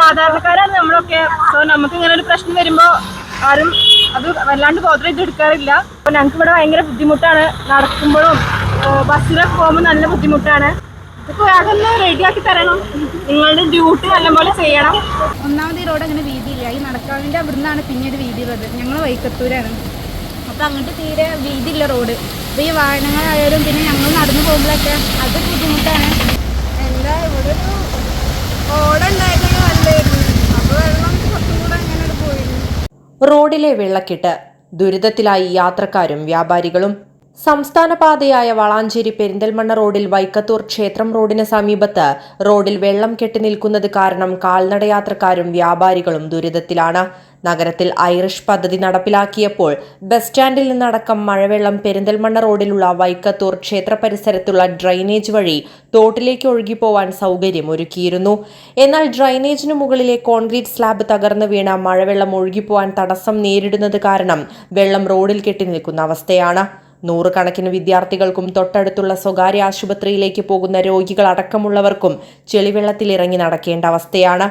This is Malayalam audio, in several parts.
സാധാരണക്കാരാണ് നമ്മളൊക്കെ. സോ നമുക്ക് ഇങ്ങനെ ഒരു പ്രശ്നം വരുമ്പോ ആരും അത് വല്ലാണ്ട് ബോധം ഇത് എടുക്കാറില്ല. അപ്പൊ ഞങ്ങൾക്ക് ഇവിടെ ഭയങ്കര ബുദ്ധിമുട്ടാണ്. നടക്കുമ്പോഴും ബസ്സിലൊക്കെ പോകുമ്പോൾ നല്ല ബുദ്ധിമുട്ടാണ്. ഇപ്പൊ അതൊന്ന് റെഡിയാക്കി തരണം. നിങ്ങളുടെ ഡ്യൂട്ടി നല്ലപോലെ ചെയ്യണം. ഒന്നാമത് ഈ റോഡ് അങ്ങനെ വീതിയില്ല. ഈ നടക്കാവിന്റെ അവിടുന്നാണ് പിന്നീട് വീതി ഉള്ളത് ഞങ്ങൾ വൈക്കത്തൂരാണ്. അപ്പൊ അങ്ങോട്ട് തീരെ വീതിയില്ല റോഡ് അപ്പൊ ഈ വാഹനങ്ങളായാലും പിന്നെ ഞങ്ങൾ നടന്നു പോകുമ്പോഴൊക്കെ അത് ബുദ്ധിമുട്ടാണ്. എന്താ ഇവിടെ ഒരു റോഡിലെ വെള്ളക്കെട്ട് ദുരിതത്തിലായി യാത്രക്കാരും വ്യാപാരികളും. സംസ്ഥാന പാതയായ വളാഞ്ചേരി പെരിന്തൽമണ്ണ റോഡിൽ വൈക്കത്തൂർ ക്ഷേത്രം റോഡിന് സമീപത്ത് റോഡിൽ വെള്ളം കെട്ടി നിൽക്കുന്നത് കാരണം കാൽനടയാത്രക്കാരും വ്യാപാരികളും ദുരിതത്തിലാണ്. നഗരത്തിൽ ഐറിഷ് പദ്ധതി നടപ്പിലാക്കിയപ്പോൾ ബസ് സ്റ്റാൻഡിൽ നിന്നടക്കം മഴവെള്ളം പെരിന്തൽമണ്ണ റോഡിലുള്ള വൈക്കത്തൂർ ക്ഷേത്ര പരിസരത്തുള്ള ഡ്രൈനേജ് വഴി തോട്ടിലേക്ക് ഒഴുകിപ്പോവാൻ സൗകര്യം ഒരുക്കിയിരുന്നു. എന്നാൽ ഡ്രൈനേജിനു മുകളിലെ കോൺക്രീറ്റ് സ്ലാബ് തകർന്നു വീണ മഴവെള്ളം ഒഴുകിപ്പോവാൻ തടസ്സം നേരിടുന്നത് കാരണം വെള്ളം റോഡിൽ കെട്ടി നിൽക്കുന്ന അവസ്ഥയാണ്. നൂറുകണക്കിന് വിദ്യാർത്ഥികൾക്കും തൊട്ടടുത്തുള്ള സ്വകാര്യ ആശുപത്രിയിലേക്ക് പോകുന്ന രോഗികൾ അടക്കമുള്ളവർക്കും ചെളിവെള്ളത്തിൽ ഇറങ്ങി നടക്കേണ്ട അവസ്ഥയാണ്.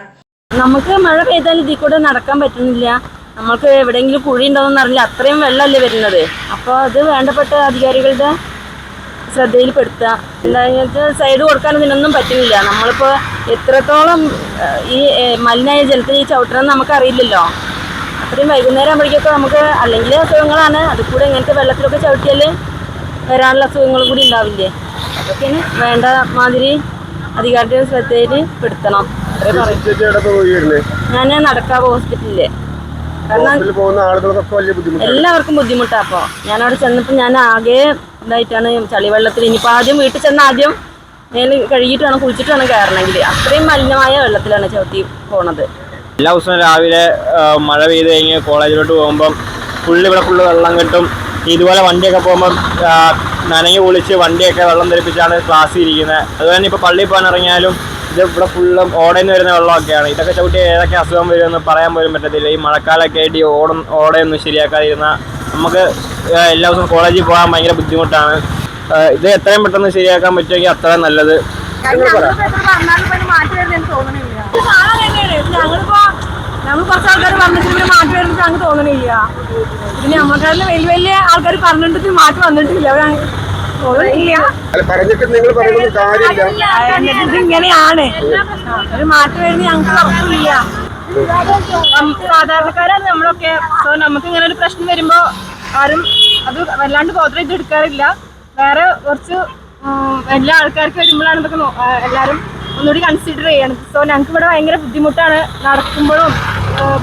നമുക്ക് മഴ പെയ്താൽ ഇതിൽ കൂടെ നടക്കാൻ പറ്റുന്നില്ല. നമ്മൾക്ക് എവിടെയെങ്കിലും കുഴി ഉണ്ടോയെന്ന് അറിയില്ല അത്രയും വെള്ളമല്ലേ വരുന്നത്. അപ്പോൾ അത് വേണ്ടപ്പെട്ട അധികാരികളുടെ ശ്രദ്ധയിൽ എന്താ സൈഡ് കൊടുക്കാൻ ഇതിനൊന്നും പറ്റുന്നില്ല. നമ്മളിപ്പോൾ എത്രത്തോളം ഈ മലിനായ ജലത്തിൽ ഈ ചവിട്ടണമെന്ന് നമുക്കറിയില്ലല്ലോ. അത്രയും വൈകുന്നേരം ആകുമ്പോഴേക്കൊക്കെ നമുക്ക് അല്ലെങ്കിൽ അസുഖങ്ങളാണ്. അതിൽ കൂടെ ഇങ്ങനത്തെ വെള്ളത്തിലൊക്കെ ചവിട്ടിയാൽ വരാനുള്ള അസുഖങ്ങളും കൂടി ഉണ്ടാവില്ലേ? അതൊക്കെയാണ് വേണ്ട മാതിരി അധികാരിയുടെ ശ്രദ്ധയിൽ പെടുത്തണം അത്രേ പറയും. ഞാൻ നടക്കാവ് ഹോസ്പിറ്റലിൽ. എല്ലാവർക്കും ബുദ്ധിമുട്ടാ അപ്പോൾ ഞാൻ അവിടെ ചെന്നപ്പോൾ ഞാൻ ആകെ ഇതായിട്ടാണ് ചളിവെള്ളത്തിൽ ഇനിയിപ്പോ ആദ്യം വീട്ടിൽ ചെന്ന ആദ്യം മേൽ കഴുകിയിട്ട് വേണം കുളിച്ചിട്ട് വേണം കയറണമെങ്കിൽ. അത്രയും മലിനമായ വെള്ളത്തിലാണ് ചവിട്ടി പോണത്. എല്ലാ ദിവസവും രാവിലെ മഴ പെയ്ത് കഴിഞ്ഞ് കോളേജിലോട്ട് പോകുമ്പോൾ ഫുള്ള് ഇവിടെ ഫുള്ള് വെള്ളം കിട്ടും. ഇതുപോലെ വണ്ടിയൊക്കെ പോകുമ്പം നനങ്ങി നനഞ്ഞു കുളിച്ച് വണ്ടിയൊക്കെ വെള്ളം ധരിപ്പിച്ചാണ് ക്ലാസ്സിൽ ഇരിക്കുന്നത് അതുപോലെ തന്നെ ഇപ്പോൾ പള്ളിയിൽ പോകാൻ ഇറങ്ങിയാലും ഇത് ഇവിടെ ഫുള്ളും ഓടയിൽ നിന്ന് വരുന്ന വെള്ളമൊക്കെയാണ്. ഇതൊക്കെ ചവിട്ടി ഏതൊക്കെ അസുഖം വരുമെന്ന് പറയാൻ പോലും പറ്റത്തില്ല. ഈ മഴക്കാലമൊക്കെ ആയിട്ട് ഈ ഓടം ഓടയൊന്നും ശരിയാക്കാതിരുന്ന നമുക്ക് എല്ലാ ദിവസവും കോളേജിൽ പോകാൻ ഭയങ്കര ബുദ്ധിമുട്ടാണ്. ഇത് എത്രയും പെട്ടെന്ന് ശരിയാക്കാൻ പറ്റുമെങ്കിൽ അത്രയും നല്ലത്. ഞങ്ങളിപ്പോ ഞങ്ങൾ കുറച്ച് ആൾക്കാർ പറഞ്ഞിട്ട് ഇവിടെ മാറ്റി വരുന്നിട്ട് അങ്ങ് തോന്നണില്ല. പിന്നെ നമ്മൾക്കാരിൽ വലിയ വലിയ ആൾക്കാർ പറഞ്ഞിട്ട് മാറ്റി വന്നിട്ടില്ല. അവർ തോന്നണില്ല. ഇങ്ങനെയാണ്. ഒരു മാറ്റം വരുന്നത് ഞങ്ങൾക്ക് ഉറപ്പില്ല. സാധാരണക്കാരാണ് നമ്മളൊക്കെ. സോ നമുക്ക് ഇങ്ങനെ ഒരു പ്രശ്നം വരുമ്പോ ആരും അത് വല്ലാണ്ട് ബോധം ചെയ്ത് എടുക്കാറില്ല. വേറെ കുറച്ച് എല്ലാ ആൾക്കാർക്ക് വരുമ്പോഴാണ് ഇതൊക്കെ എല്ലാവരും ഒന്നുകൂടി കൺസിഡർ ചെയ്യണം സോ ഞങ്ങൾക്ക് ഇവിടെ ഭയങ്കര ബുദ്ധിമുട്ടാണ് നടക്കുമ്പോഴും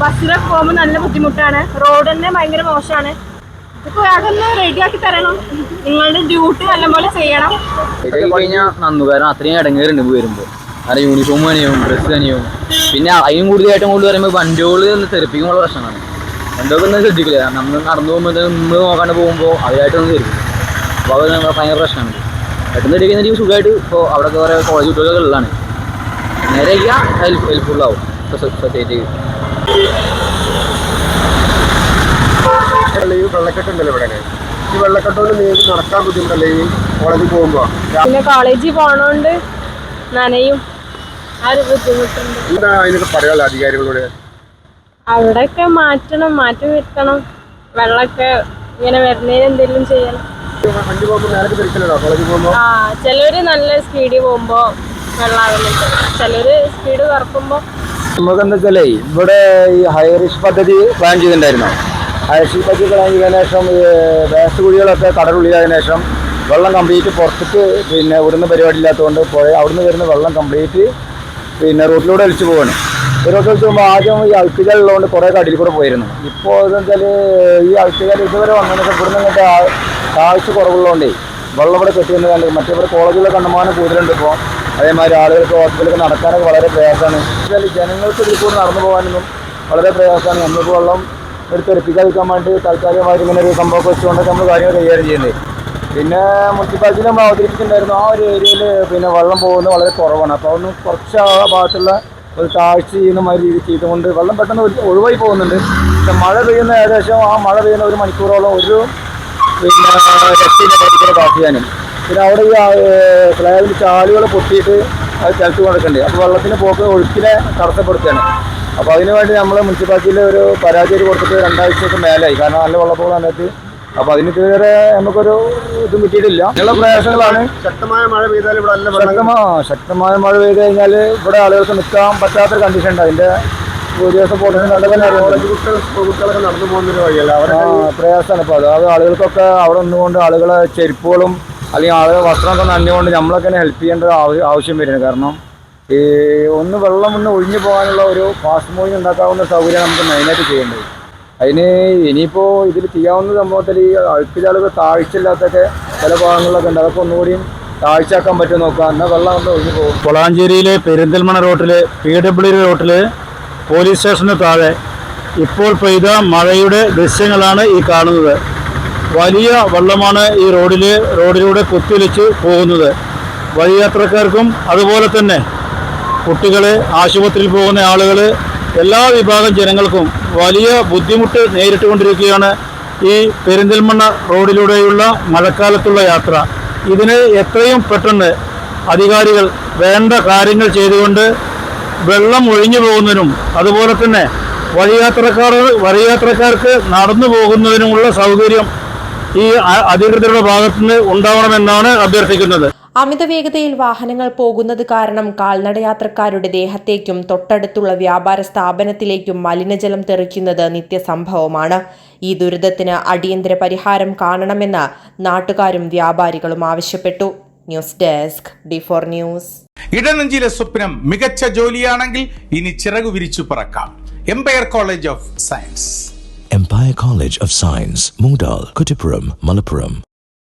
ബസ്സിലൊക്കെ പോകുമ്പോൾ നല്ല ബുദ്ധിമുട്ടാണ്. റോഡ് തന്നെ ഭയങ്കര മോശമാണ്. ഇപ്പൊ അതൊന്ന് റെഡിയാക്കി തരണം. നിങ്ങളുടെ ഡ്യൂട്ടി നല്ലപോലെ ചെയ്യണം. അത്രയും ഇടങ്ങേറുണ്ട് വരുമ്പോ. കാരണം യൂണിഫോം തന്നെയും ഡ്രസ്സ് തന്നെയും പിന്നെ അതിനും കൂടുതൽ ഏറ്റവും കൂടുതൽ പറയുമ്പോൾ വണ്ടികൾ ഒന്ന് തെറിപ്പിക്കുമ്പോൾ പ്രശ്നമാണ്. വണ്ടികൾ ഒന്നും ശ്രദ്ധിക്കില്ല? നമ്മൾ നടന്നു പോകുമ്പോൾ നമ്മൾ നോക്കാണ്ട് പോകുമ്പോൾ അവരായിട്ടൊന്നും തെറിപ്പിക്കും. അപ്പോൾ അത് നമ്മൾ ഭയങ്കര പ്രശ്നമാണ്. പെട്ടെന്ന് തെറിക്കുന്ന സുഖമായിട്ട് ഇപ്പോൾ അവിടെ കുറേ കോളേജ് കുട്ടികളൊക്കെ ഉള്ളതാണ്. നേരെ ഹെൽപ്പ് ഹെൽപ്ഫുൾ ആവും. സൊസൈറ്റിക്ക് ഈ വെള്ളക്കെട്ടുണ്ടല്ലോ ഇവിടെ. ഈ നിങ്ങൾക്ക് നടക്കാൻ ബുദ്ധിമുട്ടല്ലേ ഈ കോളേജിൽ പോകുമ്പോ? പിന്നെ കോളേജിൽ പോണോണ്ട് നനയും. ആ ഒരു ബുദ്ധിമുട്ടുണ്ട്. എന്താ അതിനൊക്കെ പറയാനുള്ള അധികാരികളോട്? അവിടെയൊക്കെ മാറ്റണം മാറ്റം വരുത്തണം. വെള്ളമൊക്കെ ഇങ്ങനെ വരുന്നതിന് എന്തെങ്കിലും ചെയ്യണം. ആ ചിലര് നല്ല സ്പീഡിൽ പോകുമ്പോ വെള്ളമാകുന്നുണ്ട് ചിലര് സ്പീഡ് കുറക്കുമ്പോ നമുക്ക് എന്താ വെച്ചാലേ ഇവിടെ ഈ ഹൈറിഷ് പദ്ധതി പ്ലാൻ ചെയ്തിട്ടുണ്ടായിരുന്നു. ഹൈറിഷ് പദ്ധതി പ്ലാൻ ചെയ്തതിനു ശേഷം വേസ്റ്റ് കുഴികളൊക്കെ കടലുള്ളിയതിനു ശേഷം വെള്ളം കംപ്ലീറ്റ് പുറത്തേക്ക് പിന്നെ ഇവിടുന്ന് പരിപാടി ഇല്ലാത്തതുകൊണ്ട് പുഴ അവിടുന്ന് വരുന്ന വെള്ളം കംപ്ലീറ്റ് പിന്നെ റോട്ടിലൂടെ ഒലിച്ചു പോവാണ്. റോട്ടിൽ ഒലിച്ച് പോകുമ്പോൾ ആദ്യം ഈ അഴുക്കുകൾ ഉള്ളതുകൊണ്ട് കുറേ കടയിൽ കൂടെ പോയിരുന്നു. ഇപ്പോൾ എന്താ വെച്ചാൽ ഈ അഴുക്കുകൾ ഇതുവരെ വന്നതിനൊക്കെ ഇവിടുന്ന് ഇങ്ങോട്ട് കാഴ്ച കുറവുള്ളതുകൊണ്ടേ വെള്ളം ഇവിടെ കെട്ടിയെന്ന് കണ്ട് മറ്റേ ഇവിടെ കോളേജിലെ കണ്ടമാനം കൂടുതലുണ്ട് ഇപ്പോൾ അതേമാതിരി ആളുകൾക്ക് ഹോസ്പിറ്റലൊക്കെ നടക്കാനൊക്കെ വളരെ പ്രയാസമാണ്. ജനങ്ങൾക്ക് ഇതിൽ കൂടെ നടന്നു പോകാനൊന്നും വളരെ പ്രയാസമാണ്. നമ്മൾക്ക് വെള്ളം എടുത്ത് തെറിപ്പിക്കാതിരിക്കാൻ വേണ്ടി താൽക്കാലികമായിട്ട് ഇങ്ങനെ ഒരു സംഭവമൊക്കെ വെച്ചുകൊണ്ടൊക്കെ നമ്മൾ കാര്യങ്ങൾ കൈകാര്യം ചെയ്യുന്നത്. പിന്നെ മുനിസിപ്പാലിറ്റിയിൽ നമ്മൾ അവതരിപ്പിച്ചിട്ടുണ്ടായിരുന്നു ആ ഒരു ഏരിയയിൽ പിന്നെ വെള്ളം പോകുന്നത് വളരെ കുറവാണ്. അപ്പോൾ അതൊന്ന് കുറച്ച് ആ ഭാഗത്തുള്ള ഒരു താഴ്ച ചെയ്യുന്ന മാതിരി രീതി ചെയ്തുകൊണ്ട് വെള്ളം പെട്ടെന്ന് ഒഴി- ഒഴിവായി പോകുന്നുണ്ട്. പക്ഷെ മഴ പെയ്യുന്ന ഏകദേശം ആ മഴ പെയ്യുന്ന ഒരു മണിക്കൂറോളം ഒരു പിന്നെ രക്ഷയിലെ ബാക്കിയാനും പിന്നെ അവിടെ ഈ സ്ലാബിൽ ചാലുകൾ പൊട്ടിയിട്ട് അത് ചലച്ചു കൊടുക്കണ്ടേ അപ്പോൾ വെള്ളത്തിന് പോക്ക് ഒഴുക്കിനെ തടസ്സപ്പെടുത്തുകയാണ്. അപ്പോൾ അതിന് വേണ്ടി നമ്മൾ മുനിസിപ്പാലിറ്റിയിൽ ഒരു പരാതി കൊടുത്തിട്ട് രണ്ടാഴ്ചയ്ക്ക് മേലായി. കാരണം നല്ല വെള്ളപ്പോൾ സമയത്ത് അപ്പോൾ അതിന് ഇതുവരെ നമുക്കൊരു ഇതും കിട്ടിയിട്ടില്ല. അങ്ങനെയുള്ള പ്രയാസങ്ങളാണ്. ശക്തമായ മഴ പെയ്താൽ ഇവിടെ നല്ല ശക്തമാ ശക്തമായ മഴ പെയ്ത് കഴിഞ്ഞാൽ ഇവിടെ ആളുകൾക്ക് നിൽക്കാൻ പറ്റാത്തൊരു കണ്ടീഷൻ ഉണ്ട്. അതിന്റെ ഒരു ദിവസം കോളേജ് കുട്ടികളൊക്കെ നടന്നു പോകുന്നൊരു വഴിയല്ല? പ്രയാസമാണ്. ഇപ്പോൾ അതായത് ആളുകൾക്കൊക്കെ അവിടെ നിന്നുകൊണ്ട് ആളുകളെ ചെരുപ്പുകളും അല്ലെങ്കിൽ ആളുകൾ വസ്ത്രമൊക്കെ നനഞ്ഞുകൊണ്ട് നമ്മളൊക്കെ ഹെൽപ്പ് ചെയ്യേണ്ട ആവ- ആവശ്യം വരുന്നത് കാരണം ഈ ഒന്ന് വെള്ളം ഒന്ന് ഒഴിഞ്ഞു പോകാനുള്ള ഒരു ഫാസ്റ്റ് മൂവിങ് ഉണ്ടാക്കാവുന്ന സൗകര്യം നമുക്ക് മെയിനായിട്ട് ചെയ്യേണ്ടത്. അതിന് ഇനിയിപ്പോൾ ഇതിൽ ചെയ്യാവുന്ന സംഭവത്തിൽ ഈ അഴുക്കിലാളുകൾ താഴ്ചയില്ലാത്തൊക്കെ ചില ഭാഗങ്ങളിലൊക്കെ ഉണ്ട്. അതൊക്കെ ഒന്നുകൂടിയും താഴ്ചയാക്കാൻ പറ്റുമോ നോക്കാം എന്നാൽ വെള്ളം ഒന്ന് ഒഴിഞ്ഞു പോകും. കൊളാഞ്ചേരിയിലെ പെരിന്തൽമണ്ണ റോട്ടിൽ പി ഡബ്ല്യു റോട്ടിൽ പോലീസ് സ്റ്റേഷന് താഴെ ഇപ്പോൾ പെയ്ത മഴയുടെ ദൃശ്യങ്ങളാണ് ഈ കാണുന്നത്. വലിയ വെള്ളമാണ് ഈ റോഡിൽ റോഡിലൂടെ കുത്തിലിച്ച് പോകുന്നത്. വഴിയാത്രക്കാർക്കും അതുപോലെ തന്നെ കുട്ടികൾ ആശുപത്രിയിൽ പോകുന്ന ആളുകൾ എല്ലാ വിഭാഗം ജനങ്ങൾക്കും വലിയ ബുദ്ധിമുട്ട് നേരിട്ടുകൊണ്ടിരിക്കുകയാണ് ഈ പെരിന്തൽമണ്ണ റോഡിലൂടെയുള്ള മഴക്കാലത്തുള്ള യാത്ര. ഇതിന് എത്രയും പെട്ടെന്ന് അധികാരികൾ വേണ്ട കാര്യങ്ങൾ ചെയ്തുകൊണ്ട് വെള്ളം ഒഴിഞ്ഞു പോകുന്നതിനും അതുപോലെ തന്നെ വഴിയാത്രക്കാർ വഴിയാത്രക്കാർക്ക് നടന്നു പോകുന്നതിനുമുള്ള സൗകര്യം ഈ അധികൃതരുടെ ഭാഗത്തുനിന്ന് ഉണ്ടാവണമെന്നാണ് അഭ്യർത്ഥിക്കുന്നത്. അമിത വേഗതയിൽ വാഹനങ്ങൾ പോകുന്നത് കാരണം കാൽനടയാത്രക്കാരുടെ ദേഹത്തേക്കും തൊട്ടടുത്തുള്ള വ്യാപാര സ്ഥാപനത്തിലേക്കും മലിനജലം തെറിക്കുന്നത് നിത്യസംഭവമാണ്. ഈ ദുരിതത്തിന് അടിയന്തര പരിഹാരം കാണണമെന്ന് നാട്ടുകാരും വ്യാപാരികളും ആവശ്യപ്പെട്ടു. News desk D four news. ഇടനെഞ്ചിലെ സ്വപ്നം മികച്ച ജോലിയാണെങ്കിൽ ഇനി ചിറകു വിരിച്ചു പറക്കാം. Empire college of science. Empire College of Science, Moondal, Kuttipuram, Malappuram.